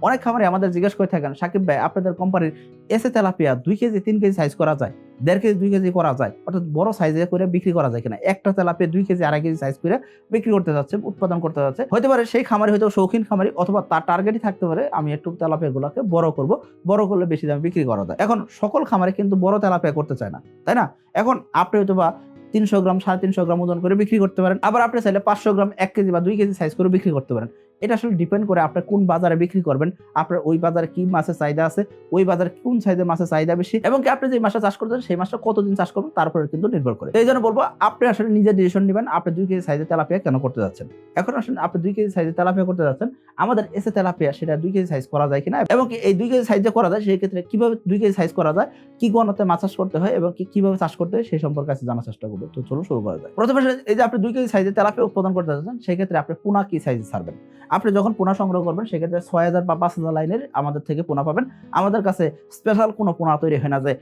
অনেক খামারে আমাদের জিজ্ঞেস করে থাকেন, সাকিব ভাই, আপনাদের কোম্পানির এসে তেলাপিয়া দুই কেজি, তিন কেজি সাইজ করা যায়? দেড় কেজি, দুই কেজি করা যায়? অর্থাৎ বড় সাইজে করে বিক্রি করা যায় কিনা? একটা তেলাপিয়া দুই কেজি, আড়াই কেজি সাইজ করে বিক্রি করতে যাচ্ছে, উৎপাদন করতে যাচ্ছে। হতে পারে সেই খামারি হয়তো শৌখিন খামারি অথবা তার টার্গেটই থাকতে পারে, আমি একটু তেলাপিয়া গুলোকে বড় করব, বড় করলে বেশি দামে বিক্রি করা যায়। এখন সকল খামারে কিন্তু বড় তেলাপিয়া করতে চায় না, তাই না? এখন আপনি হয়তো বা তিনশো গ্রাম, সাড়ে তিনশো গ্রাম ওজন করে বিক্রি করতে পারেন, আবার আপনি চাইলে পাঁচশো গ্রাম, এক কেজি বা দুই কেজি সাইজ করে বিক্রি করতে পারেন। এটা আসলে ডিপেন্ড করে আপনি কোন বাজারে বিক্রি করবেন, আপনার ওই বাজারে কি মাছের চাহিদা আছে, ওই বাজারে কোন সাইজের মাছের চাহিদা বেশি, এবং কি আপনি যে মাছটা চাষ করছেন সেই মাছটা কতদিন চাষ করবেন তার উপরে কিন্তু নির্ভর করে। এই জন্য বলব, আপনি আসলে নিজের ডিসিশন নেবেন, আপনি দুই কেজি সাইজের তেলাপিয়া কেন করতে যাচ্ছেন। এখন আসলে আপনি দুই কেজি সাইজের তেলাপিয়া করতে যাচ্ছেন, আমাদের এসে তেলাপিয়া, সেটা দুই কেজি সাইজ করা যায় কিনা, এবং এই দুই কেজি সাইজে করা যায়, সেই ক্ষেত্রে কীভাবে দুই কেজি সাইজ করা যায়, কি গণতে মাছ চাষ করতে হয়, এবং কি কীভাবে চাষ করতে হয়, সেই সম্পর্কে আছে জানার চেষ্টা করব। তো চলো শুরু করা যায় প্রথমে এই যে আপনি দুই কেজি সাইজে তেলাপিয়া উৎপাদন করতে যাচ্ছেন, সেই ক্ষেত্রে আপনি পোনা কি সাইজে ছাড়বেন? আপনি যখন পোনা সংগ্রহ করবেন, সেক্ষেত্রে ছয় হাজার বা পাঁচ হাজার লাইনের আমাদের থেকে পোনা পাবেন। আমাদের কাছে স্পেশাল কোনো পোনা তৈরি হয় না যে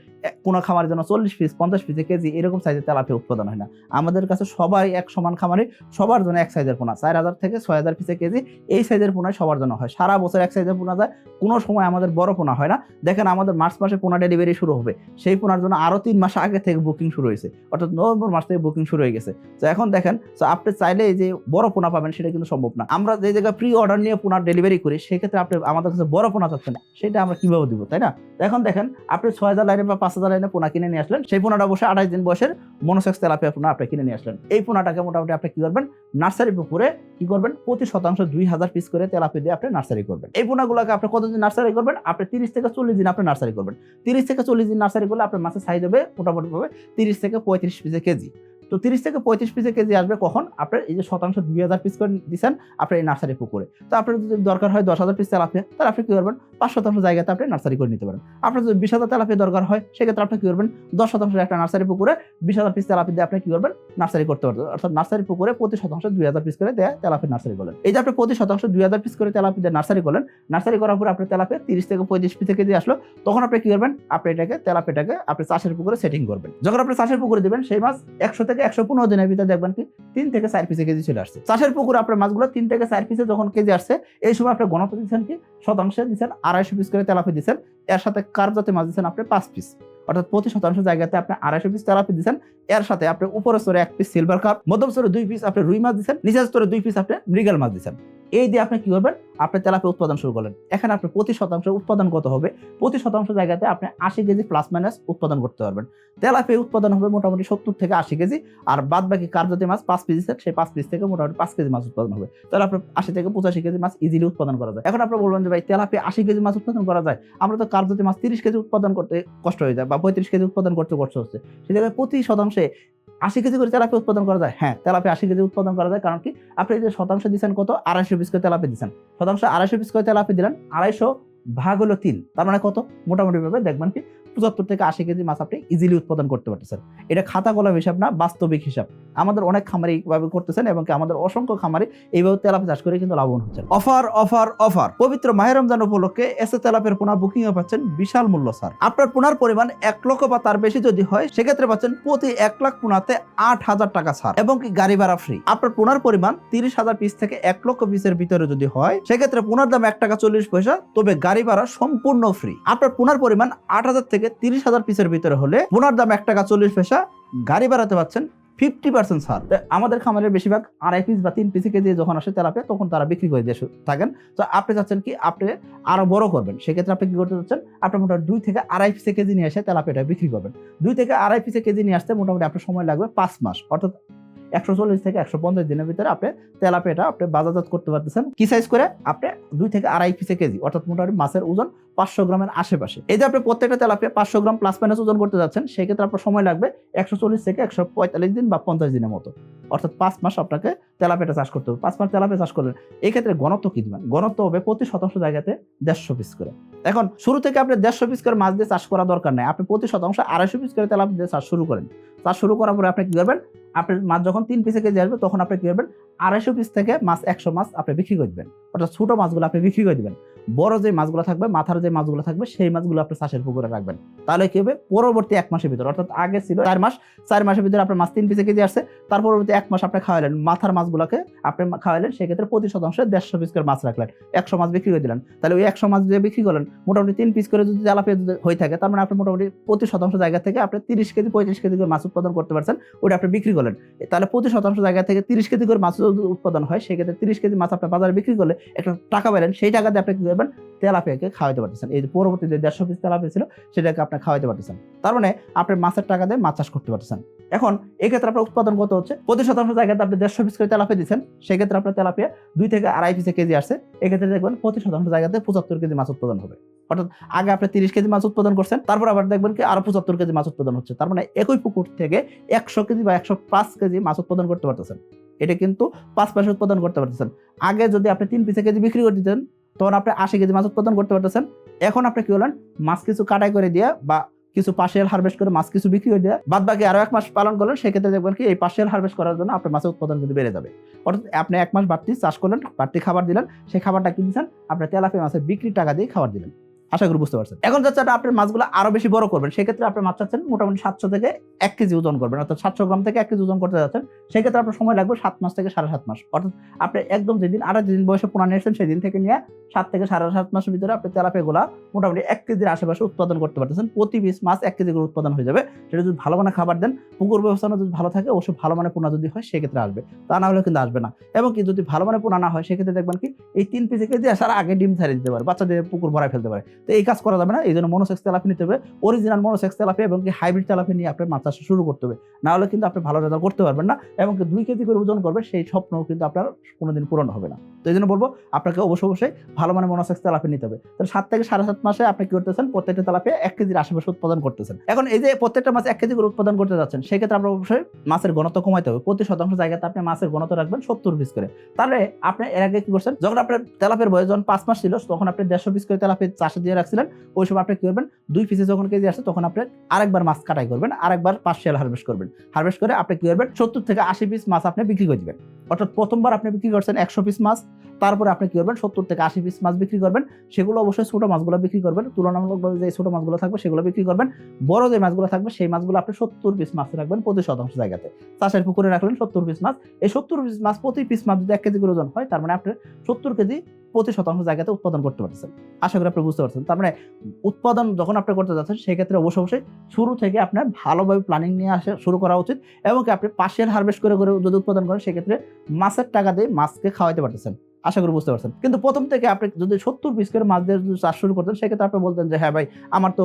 কোনো খামারের জন্য চল্লিশ পিস পঞ্চাশ পিসে কেজি এরকম সাইজের তেলাপিয়া উৎপাদন হয় না। আমাদের কাছে সবাই এক সমান খামারে, সবার জন্য এক সাইজের পোনা। চার হাজার থেকে ছয় হাজার পিসে কেজি এই সাইজের পোনায় সবার জন্য হয়। সারা বছর এক সাইজের পোনা যায়, কোনো সময় আমাদের বড় পোনা হয় না। দেখেন আমাদের মার্চ মাসে পোনা ডেলিভারি শুরু হবে। সেই পোনার জন্য আরও তিন মাস আগে থেকে বুকিং শুরু হয়েছে। অর্থাৎ নভেম্বর মাস থেকে বুকিং শুরু হয়ে গেছে। তো এখন দেখেন, তো আপনি চাইলে যে বড় পোনা পাবেন, সেটা কিন্তু সম্ভব না। আমরা যে জায়গায় প্রি অর্ডার নিয়ে পোনার ডেলিভারি করি, সেক্ষেত্রে আপনি আমাদের কাছে বড় পোনা চাচ্ছেন সেটা আমরা কীভাবে দিব, তাই না? এখন দেখেন, আপনি ছয় হাজার লাইনে বা পাঁচ হাজার লাইনে পোনা কিনে নিয়ে আসলেন। সেই পোনাটা বসে আঠাশ দিন বয়সের মনোসেক্স তেলাপিয়া পোনা আপনি কিনে নিয়ে আসলেন। এই পোনাটাকে মোটামুটি আপনি কি করবেন? নার্সারি পুকুরে কি করবেন? প্রতি শতাংশ দুই হাজার পিস করে তেলাপি দিয়ে আপনি নার্সারি করবেন। এই পোনাগুলোকে আপনি কতদিন নার্সারি করবেন? আপনি তিরিশ থেকে চল্লিশ দিন আপনি নার্সারি করবেন। তিরিশ থেকে চল্লিশ দিন নার্সারি করলে আপনার মাছের সাইজ হবে মোটামুটিভাবে তিরিশ থেকে পঁয়ত্রিশ পিসে কেজি। তো তিরিশ থেকে পঁয়ত্রিশ পিসে কেজি আসবে কখন? আপনার এই যে শতাংশ দুই হাজার পিস করে দিচ্ছেন আপনার এই নার্সারি পুকুরে। তো আপনার যদি দরকার হয় দশ হাজার পিস তেলাপিয়া, তাহলে আপনি কি করবেন? পাঁচ শতাংশ জায়গাতে আপনি নার্সারি করে নিতে পারেন। আপনার যদি বিশ হাজার তেলাপিয়া দরকার হয়, সেক্ষেত্রে আপনি কি করবেন? দশ শতাংশ একটা নার্সারি পুকুরে বিশ হাজার পিস তেলাপি দিয়ে আপনি কি করবেন? নার্সারি করতে পারবেন অর্থাৎ নার্সারি পুকুরে প্রতি শতাংশ দুই হাজার পিস করে দেয় তেলাপি নার্সারি করলেন এই যে আপনি প্রতি শতাংশ দুই হাজার পিস করে তেলাপি দিয়ে নার্সারি করলেন, নার্সারি করার পরে আপনি তেলাপি তিরিশ থেকে পঁয়ত্রিশ পিস কেজি আসলো, তখন আপনি কি করবেন? আপনি এটাকে তেলাপিটাকে আপনি চাষের পুকুরে সেটিং করবেন। যখন আপনি চাষের পুকুরে দিবেন, সেই মাছ একশো থেকে একশো পনেরো দিনের ভিতরে দেখবেন কি তিন থেকে চার পিসে কেজি চলে আসছে। চাষের পুকুরে আপনার মাছগুলো তিন থেকে চার পিসে যখন কেজি আসছে, এই সময় আপনি গণত দিচ্ছেন কি, শতাংশে দিচ্ছেন আড়াইশো পিস করে তেলাপি দিচ্ছেন। এর সাথে কার জাতে মাছ দিচ্ছেন আপনি পাঁচ পিস অর্থাৎ প্রতি শতাংশ জায়গাতে আপনি আড়াইশো পিস তেলাপি দিচ্ছেন এর সাথে আপনি উপরের স্তরে এক পিস সিলভার কাপ মধ্যম স্তরে দুই পিস আপনি রুই মাছ দিচ্ছেন নিচের স্তরে দুই পিস আপনি মৃগেল মাছ দিচ্ছেন এই দিয়ে আপনি কি করবেন? আপনি তেলাপি উৎপাদন শুরু করলেন। এখানে আপনি প্রতি শতাংশ উৎপাদন কত হবে? প্রতি শতাংশ জায়গাতে আপনি আশি কেজি প্লাস মাইনাস উৎপাদন করতে পারবেন। তেলাপি উৎপাদন হবে মোটামুটি সত্তর থেকে আশি কেজি, আর বাদ বাকি কার্যতে মাছ পাঁচ পিস সেই পাঁচ পিস থেকে মোটামুটি পাঁচ কেজি মাছ উৎপাদন হবে। তাহলে আপনার আশি থেকে পঁচাশি কেজি মাছ ইজিলি উৎপাদন করা যায়। এখন আপনি বলবেন যে, ভাই তেলাপি আশি কেজি মাছ উৎপাদন করা যায়? আমরা তো কার্যতে মাছ তিরিশ কেজি উৎপাদন করতে কষ্ট হয়ে যায়, বা পঁয়ত্রিশ কেজি উৎপাদন করতে কষ্ট হচ্ছে। সেই জায়গায় প্রতি শতাংশে আশি কেজি করে তেলাপি উৎপাদন করা যায়? হ্যাঁ তেলাপি আশি কেজি উৎপাদন করা যায়। কারণ কি? আপনি যে শতাংশ দিচ্ছেন কত? আড়াইশো পিস করে তেলাপি দিচ্ছেন শতাংশ আড়াইশো পিস করে তেলাপি দিলেন, আড়াইশো ভাগ হলো তিন। তার মানে কত? মোটামুটি ভাবে দেখবেন কি পঁচাত্তর থেকে আশি কেজি মাছ আপনি ইজিলি উৎপাদন করতে পারতেছেন। এটা খাতা কলম হিসাব না, বাস্তবিক হিসাব। আমাদের অনেক খামারি এইভাবে করতেছেন এবং আমাদের অসংখ্য খামারি এইভাবে তেলাপি চাষ করে কিন্তু লাভবান হচ্ছেন। Offer offer offer. পবিত্র মাহের রমজান উপলক্ষে এসে তেলাপের পোনা বুকিং এ পাচ্ছেন বিশাল মূল্য, স্যার। আপনার পোনার পরিমাণ এক লক্ষ বা তার বেশি যদি হয়, সেক্ষেত্রে পাচ্ছেন প্রতি এক লাখ পোনাতে আট হাজার টাকা ছাড় এবং কি গাড়ি ভাড়া ফ্রি আপনার পোনার পরিমাণ তিরিশ হাজার পিস থেকে এক লক্ষ পিসের ভিতরে যদি হয়, সেক্ষেত্রে পোনার দাম এক টাকা চল্লিশ পয়সা, তবে গাড়ি ভাড়া সম্পূর্ণ ফ্রি আপনার পোনার পরিমাণ আট হাজার থেকে তিরিশ হাজার পিসের ভিতরে হলে পোনার দাম এক টাকা চল্লিশ পয়সা, গাড়ি বাড়াতে পাচ্ছেন ফিফটি পার্সেন্ট ছাড়। আমাদের খামারের বেশিরভাগ আড়াই পিস বা তিন পিসে কেজি যখন আসে তেলাপে তখন তারা বিক্রি করে দিয়ে থাকেন। তো আপনি চাচ্ছেন কি আপনি আরও বড় করবেন, সেক্ষেত্রে আপনি কি করতে চাচ্ছেন? আপনি মোটামুটি দুই থেকে আড়াই পিসে কেজি নিয়ে এসে তেলাপিটা বিক্রি করবেন। দুই থেকে আড়াই পিসে কেজি নিয়ে আসতে মোটামুটি আপনার সময় লাগবে পাঁচ মাস। অর্থাৎ একশো চল্লিশ থেকে একশো পঞ্চাশ দিনের ভিতরে আপনি তেলাপিয়াটা আপনি বাজারজাত করতে পারতেছেন। কি সাইজ করে? আপনি দুই থেকে আড়াই পিসে কেজি, অর্থাৎ মোটামুটি মাছের ওজন পাঁচশো গ্রামের আশেপাশে। এই যে আপনি প্রত্যেকটা তেলাপিয়া পাঁচশো গ্রাম প্লাস মাইনাস ওজন করতে যাচ্ছেন, সেক্ষেত্রে আপনার সময় লাগবে একশো চল্লিশ থেকে একশো পঁয়তাল্লিশ দিন বা পঞ্চাশ দিনের মতো। অর্থাৎ পাঁচ মাস আপনাকে তেলাপিয়াটা চাষ করতে হবে। পাঁচ মাস তেলাপিয়া চাষ করলেন এই ক্ষেত্রে ঘনত্ব কি দিবেন? ঘনত্ব হবে প্রতি শতাংশ জায়গাতে দেড়শো পিস করে। এখন শুরু থেকে আপনি দেড়শো পিস করে মাছ দিয়ে চাষ করা দরকার নেই। আপনি প্রতি শতাংশ আড়াইশো পিস করে তেলাপিয়া দিয়ে চাষ শুরু করেন। চাষ শুরু করার পরে আপনি কি করবেন? আপনার মাছ যখন তিন পিসে কেজি আসবে, তখন আপনি কি করবেন? আড়াইশো পিস থেকে মাছ একশো মাছ আপনি বিক্রি করবেন অর্থাৎ ছোটো মাছগুলো আপনি বিক্রি করে দিবেন। বড় যে মাছগুলো থাকবে, মাথার যে মাছগুলো থাকবে, সেই মাছগুলো আপনি চাষের পুকুরে রাখবেন। তাহলে কি হবে? পরবর্তী এক মাসের ভিতরে, অর্থাৎ আগে ছিল চার মাস, চার মাসের ভিতরে আপনার মাছ তিন পিসে কেজি আসছে, তার পরবর্তী এক মাস আপনি খাওয়ালেন, মাথার মাছগুলোকে আপনি খাওয়ালেন, সেক্ষেত্রে প্রতি শতাংশে দেড়শো পিস করে মাছ রাখলেন, একশো মাছ বিক্রি করে দিলেন। তাহলে ওই একশো মাছ যে বিক্রি করলেন, মোটামুটি তিন পিস করে যদি তেলাপিয়া যদি হয়ে থাকে, তার মানে আপনি মোটামুটি প্রতি শতাংশ জায়গা থেকে আপনি তিরিশ কেজি, পঁয়ত্রিশ কেজি করে মাছ উৎপাদন করতে পারছেন ওটা আপনি বিক্রি করলেন। তাহলে প্রতি শতাংশ জায়গা থেকে তিরিশ কেজি করে মাছ উৎপাদন হয়, সেক্ষেত্রে তিরিশ কেজি মাছ আপনি বাজারে বিক্রি করলে একটা টাকা পেলেন সেই টাকাতে আপনি কি করবেন তেলাপিয়াকে খাওয়াতে পারতেছেন। এই যে পরবর্তী যে দেড়শো পিস তেলাপিয়া ছিল, সেটাকে আপনি খাওয়াতে পারতেছেন। তার মানে আপনি মাছের টাকা দিয়ে মাছ চাষ করতে পারতেছেন। এখন এক্ষেত্রে আপনার উৎপাদন কত হচ্ছে? প্রতি শতাংশ জায়গাতে আপনি দেড়শো পিস করে তেলাপিয়া দিচ্ছেন, সেক্ষেত্রে আপনার তেলাপিয়া দুই থেকে আড়াই পিসে কেজি আসছে। এক্ষেত্রে দেখবেন প্রতি শতাংশ জায়গাতে পঁচাত্তর কেজি মাছ উৎপাদন হবে। অর্থাৎ আগে আপনি তিরিশ কেজি মাছ উৎপাদন করছেন, তারপর আবার দেখবেন কি আরও পঁচাত্তর কেজি মাছ উৎপাদন হচ্ছে। তার মানে একই পুকুর থেকে একশো কেজি বা একশো পাঁচ কেজি মাছ উৎপাদন করতে পারতেছেন। এটা কিন্তু পাঁচ পাশে উৎপাদন করতে পারতেছেন। আগে যদি আপনি তিন পিসে কেজি বিক্রি করে দিতেন তখন আপনি আশি কেজি মাছ উৎপাদন করতে পারতেছেন। এখন আপনি কি হলেন মাছ কিছু কাটাই করে দিয়ে বা কিছু পার্সিয়াল হারভেস্ট করে মাছ কিছু বিক্রি করে দিয়ে বাদ বাকি আরও এক মাস পালন করলেন, সেক্ষেত্রে দেখবেন কি এই পার্সিয়াল হারভেস্ট করার জন্য আপনার মাছের উৎপাদন কিন্তু বেড়ে যাবে। অর্থাৎ আপনি এক মাস বাড়তি চাষ করলেন, বাড়তি খাবার দিলেন, সেই খাবারটা কিনছেন, আপনার তেলাপি মাছের বিক্রির টাকা দিয়ে খাবার দিলেন। আশা করি বুঝতে পারছেন। এখন যাচ্ছে আপনার মাছগুলো আরও বেশি বড় করবেন, সেক্ষেত্রে আপনি মাছ চাচ্ছেন মোটামুটি সাতশো থেকে এক কেজি ওজন করবেন, অর্থাৎ সাতশো গ্রাম থেকে এক কেজি ওজন করতে যাচ্ছেন, সেক্ষেত্রে আপনার সময় লাগবে সাত মাস থেকে সাড়ে সাত মাস। অর্থাৎ আপনি একদম যেদিন আড়াই দিন বয়সে পোনা নিয়েছেন সেদিন থেকে নিয়ে সাত থেকে সাড়ে সাত মাসের ভিতরে আপনি তেলাপিয়াগুলা মোটামুটি এক কেজির আশেপাশে উৎপাদন করতে পারতেছেন। প্রতি পিস মাছ এক কেজি করে উৎপাদন হয়ে যাবে। সেটা যদি ভালো মানে খাবার দেন, পুকুর ব্যবস্থাটা যদি ভালো থাকে, অবশ্যই ভালো মানে পোনা যদি হয়, সেক্ষেত্রে আসবে। তা না হলে কিন্তু আসবে না। এবং কি যদি ভালো মানে পোনা না হয়, সেক্ষেত্রে দেখবেন কি, এই তিন পিসে কেজি আসার আগে ডিম ছাড়ে দিতে পারে, বাচ্চাদের পুকুর ভরায় ফেলতে পারে। তো এই কাজ করা যাবে না এই জন্য মনোসেক্স তেলাপি নিতে হবে অরিজিনাল মনোসেক্স তেলাপি এবং কি হাইব্রিড তেলাপি নিয়ে আপনার মাছ চাষ শুরু করতে হবে। না হলে কিন্তু আপনি ভালো রেজাল্ট করতে পারবেন না এবং দুই কেজি করে ওজন করবে, সেই স্বপ্নও কিন্তু আপনার কোনোদিন পূরণ হবে না। তো এই জন্য বলব, আপনাকে অবশ্যই অবশ্যই ভালো মানে মনোসেক্স তেলাপি নিতে হবে। তাহলে সাত থেকে সাড়ে সাত মাসে আপনি কি করতেছেন, প্রত্যেকটা তেলাপি এক কেজির আশেপাশে উৎপাদন করতেছেন। এখন এই যে প্রত্যেকটা মাছ এক কেজি করে উৎপাদন করতে যাচ্ছেন, সেক্ষেত্রে আপনার অবশ্যই মাছের ঘনত্ব কমাইতে হবে। প্রতি শতাংশ জায়গাতে আপনি মাছের ঘনত্ব রাখবেন সত্তর পিস করে। তাহলে আপনি এর আগে কি করছেন, যখন আপনার তেলাপের বয়স যখন পাঁচ মাস ছিল, তখন আপনি দেড়শো পিস করে তেলাপি চাষে দিয়ে রাখছিলেন, ওই সময় আপনি কি করবেন, দুই পিসে যখন কেজি আসে তখন আপনি আরেকবার মাছ কাটাই করবেন, আরেকবার পার্সিয়াল হারভেস্ট করবেন। হারভেস্ট করে আপনি কি করবেন, সত্তর থেকে আশি পিস মাছ আপনি বিক্রি করে দেবেন। অর্থাৎ প্রথমবার আপনি বিক্রি করছেন একশো পিস মাছ তারপরে আপনি কি করবেন? সত্তর থেকে আশি পিস মাছ বিক্রি করবেন। সেগুলো অবশ্যই ছোটো মাছগুলো বিক্রি করবেন। তুলনামূলকভাবে যে ছোটো মাছগুলো থাকবে, সেগুলো বিক্রি করবেন। বড় যে মাছগুলো থাকবে, সেই মাছগুলো আপনি সত্তর পিস মাছ রাখবেন প্রতি শতাংশ জায়গাতে। চাষের পুকুরে রাখলেন সত্তর পিস মাছ। এই সত্তর পিস মাছ প্রতি পিস মাছ যদি এক কেজি করে ওজন হয়, তার মানে আপনি সত্তর কেজি প্রতি শতাংশ জায়গাতে উৎপাদন করতে পারতেছেন। আশা করি আপনি বুঝতে পারছেন। তার মানে উৎপাদন যখন আপনি করতে যাচ্ছেন, সেক্ষেত্রে অবশ্যই অবশ্যই শুরু থেকে আপনার ভালোভাবে প্ল্যানিং নিয়ে আসে শুরু করা উচিত এবং আপনি পার্সিয়াল হারভেস্ট করে করে যদি উৎপাদন করেন, সেক্ষেত্রে মাছের টাকা দিয়ে মাছকে খাওয়াইতে পারতেছেন। আশা করি বুঝতে পারছেন। কিন্তু প্রথম থেকে আপনি যদি সত্তর পিস করে মাছ দিয়ে যদি চাষ শুরু করতেন, সেক্ষেত্রে আপনি বলতেন যে হ্যাঁ ভাই, আমার তো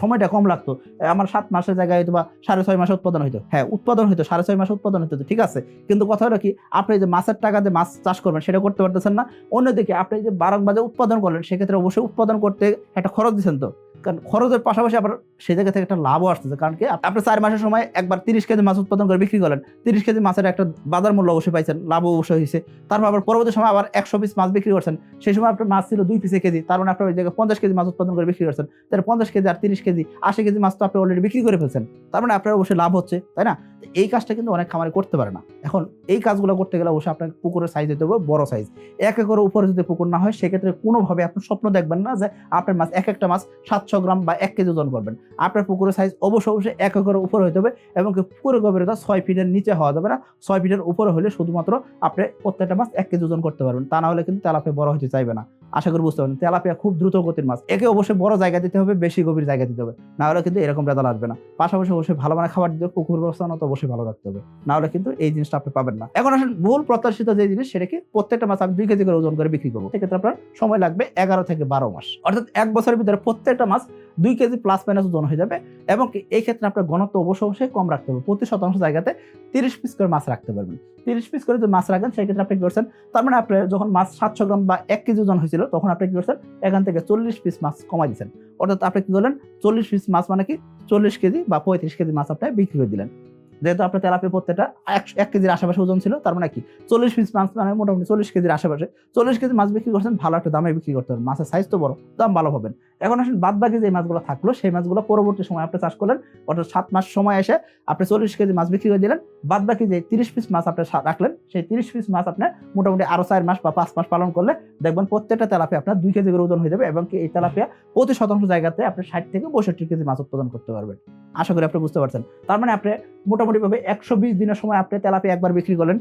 সময়টা কম লাগতো। আমার সাত মাসের জায়গায় হয়তো বা সাড়ে ছয় মাসে উৎপাদন হইতো। হ্যাঁ উৎপাদন হইতো, সাড়ে ছয় মাসে উৎপাদন হইতো, ঠিক আছে। কিন্তু কথা হলো কি, আপনি যে মাছের টাকা দিয়ে মাছ চাষ করবেন, সেটা করতে পারতেছেন না। অন্যদিকে আপনি যে বারক বাজে উৎপাদন করলেন, সেক্ষেত্রে অবশ্যই উৎপাদন করতে একটা খরচ দিচ্ছেন তো। কারণ খরচের পাশাপাশি আবার সেই জায়গা থেকে একটা লাভও আসতেছে। কারণ কি, আপনি চার মাসের সময় একবার তিরিশ কেজি মাছ উৎপাদন করে বিক্রি করলেন। তিরিশ কেজি মাছের একটা বাজার মূল্য অবশ্যই পাইছেন, লাভও অবশ্যই হয়েছে। তারপর আবার পরবর্তী সময় আবার একশো পিস মাছ বিক্রি করছেন। সেই সময় আপনার মাছ ছিল দুই পিসে কেজি, তার মানে আপনার ওই জায়গায় পঞ্চাশ কেজি মাছ উৎপাদন করে বিক্রি করছেন। তাহলে পঞ্চাশ কেজি আর তিরিশ কেজি, আশি কেজি মাছ তো আপনি অলরেডি বিক্রি করে ফেলছেন। তার মানে আপনার অবশ্যই লাভ হচ্ছে, তাই না? এই কাজটা কিন্তু অনেক খামারে করতে পারে না। এখন এই কাজগুলো করতে গেলে অবশ্যই আপনার পুকুরের সাইজ দিতে হবে, বড় সাইজ এক একর উপরে যদি পুকুর না হয়, সেক্ষেত্রে কোনোভাবে আপনি স্বপ্ন দেখবেন না যে আপনার মাছ, এক একটা মাছ সাতশো গ্রাম বা এক কেজি ওজন করবেন। আপনার পুকুরের সাইজ অবশ্যই অবশ্যই এক একরের উপরে হতে হবে এবং পুকুরের গভীরতা ছয় ফিটের নিচে হওয়া যাবে না। ছয় ফিটের উপরে হলে শুধুমাত্র আপনি প্রত্যেকটা মাছ এক কেজি ওজন করতে পারবেন। তা না হলে কিন্তু তেলাপিয়া বড় হতে চাইবে না। আশা করি বুঝতে পারবেন। তেলাপিয়া খুব দ্রুত গতির মাছ। একে অবশ্যই বড় জায়গা দিতে হবে, বেশি গভীর জায়গা দিতে হবে। না হলে কিন্তু এরকম রেজাল্ট আসবে না। পাশাপাশি অবশ্যই ভালো মানে খাবার দিতে পুকুর ব্যবস্থা তো অবশ্যই ভালো রাখতে হবে। না হলে কিন্তু এই জিনিসটা আপনি পাবেন না। এখন আসলে ভুল প্রত্যাশিত যে জিনিস সেটা কি প্রত্যেকটা মাছ আমি দুই কেজি করে ওজন করে বিক্রি করব। সেক্ষেত্রে আপনার সময় লাগবে এগারো থেকে বারো মাস। অর্থাৎ এক বছরের ভিতরে প্রত্যেকটা মাছ দুই কেজি প্লাস মাইনাস ওজন হয়ে যাবে এবং এই ক্ষেত্রে আপনার ঘনত্ব অবশ্যই অবশ্যই কম রাখতে হবে। প্রতি শতাংশ জায়গাতে তিরিশ পিস করে মাছ রাখতে পারবেন। তিরিশ পিস করে যদি মাছ রাখেন সেক্ষেত্রে আপনি কি করছেন, তার মানে আপনি যখন মাছ সাতশো গ্রাম বা এক কেজি ওজন হয়েছিল, তখন আপনি কি করছেন, এখান থেকে চল্লিশ পিস মাছ কমাই দিচ্ছেন অর্থাৎ আপনি কি করলেন, চল্লিশ পিস মাছ মানে কি, চল্লিশ কেজি বা পঁয়ত্রিশ কেজি মাছ আপনি বিক্রি করে দিলেন। যেহেতু আপনার তেলাপি প্রত্যেকটা এক- কেজির আশেপাশে ওজন ছিল, তার মানে কি, চল্লিশ পিস মাছ মানে মোটামুটি চল্লিশ কেজির আশেপাশে, চল্লিশ কেজি মাছ বিক্রি করছেন, ভালো একটা দামে বিক্রি করতে পারবেন, মাছের সাইজ তো বড়, দাম ভালো পাবেন। এখন আসেন বাদ বাকি যে মাছগুলো থাকল, সেই মাছগুলো পরবর্তী সময় আপনি চাষ করলেন, অর্থাৎ সাত মাস সময় এসে আপনি চল্লিশ কেজি মাছ বিক্রি করে দিলেন বাদ বাকি যে তিরিশ পিস মাছ আপনি রাখলেন, সেই তিরিশ পিস মাছ আপনি মোটামুটি আরও চার মাস বা পাঁচ মাস পালন করলে দেখবেন প্রত্যেকটা তেলাপিয়া আপনার দুই কেজি করে ওজন হয়ে যাবে এবং এই তেলাপিয়া প্রতি শতাংশ জায়গাতে আপনি ষাট থেকে পঁয়ষট্টি কেজি মাছ উৎপাদন করতে পারবেন। আশা করি আপনি বুঝতে পারছেন। তার মানে আপনি মোটামুটি ভাবে একশো বিশ দিনের সময় আপনি তেলাপিয়া একবার বিক্রি করলেন,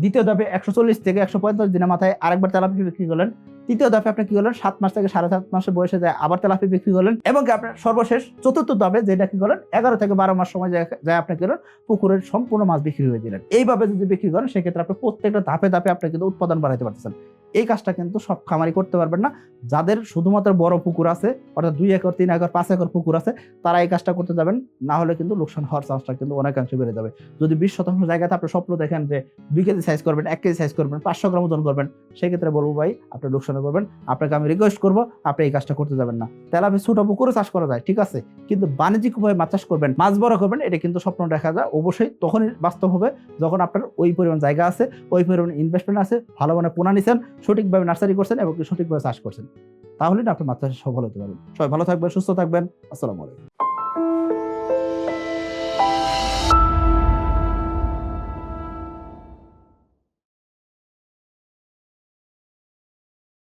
দ্বিতীয় ধাপে একশো চল্লিশ থেকে একশো পঁয়তাল্লিশ দিনের মাথায় আরেকবার তেলাপিয়া বিক্রি করলেন তৃতীয় দফে আপনি কি করলেন? সাত মাস থেকে সাড়ে সাত মাসের বয়সে যায় আবার তেলাপি বিক্রি করলেন এবং আপনার সর্বশেষ চতুর্থ দফে যেটা কি করলেন? এগারো থেকে বারো মাস সময় যায় আপনি কি পুকুরের সম্পূর্ণ মাছ বিক্রি হয়ে দিলেন। এইভাবে যদি বিক্রি করেন, সেক্ষেত্রে আপনি প্রত্যেকটা ধাপে ধাপে আপনি কিন্তু উৎপাদন বাড়াইতে পারতেছেন। এই কাজটা কিন্তু সব খামারি করতে পারবেন না। যাদের শুধুমাত্র বড় পুকুর আছে, অর্থাৎ দুই একর, তিন একর, পাঁচ একর পুকুর আছে, তারা এই কাজটা করতে যাবেন। না হলে কিন্তু লোকসান হওয়ার চান্সটা কিন্তু অনেকাংশে বেড়ে যাবে। যদি বিশ শতাংশ জায়গাতে আপনি স্বপ্ন দেখেন যে দুই কেজি সাইজ করবেন, এক কেজি সাইজ করবেন, পাঁচশো গ্রাম ওজন করবেন, সেক্ষেত্রে বলব ভাই, আপনি লোকসানে করবেন। আপনাকে আমি রিকোয়েস্ট করব, আপনি এই কাজটা করতে যাবেন না। তেলাপি ছোট পুকুরে চাষ করা যায়, ঠিক আছে? কিন্তু বাণিজ্যিকভাবে মাছ চাষ করবেন, মাছ বড় করবেন, এটা কিন্তু স্বপ্ন দেখা যায়। অবশ্যই তখনই বাস্তব হবে যখন আপনার ওই পরিমাণ জায়গা আছে, ওই পরিমাণ ইনভেস্টমেন্ট আছে, ভালো মানে পোনা নিছেন সঠিকভাবে নার্সারি করছেন এবং সঠিকভাবে চাষ করছেন। তাহলে আপনি মাছ সফল হতে পারবেন। সবাই ভালো থাকবেন, সুস্থ থাকবেন। আসসালামু আলাইকুম।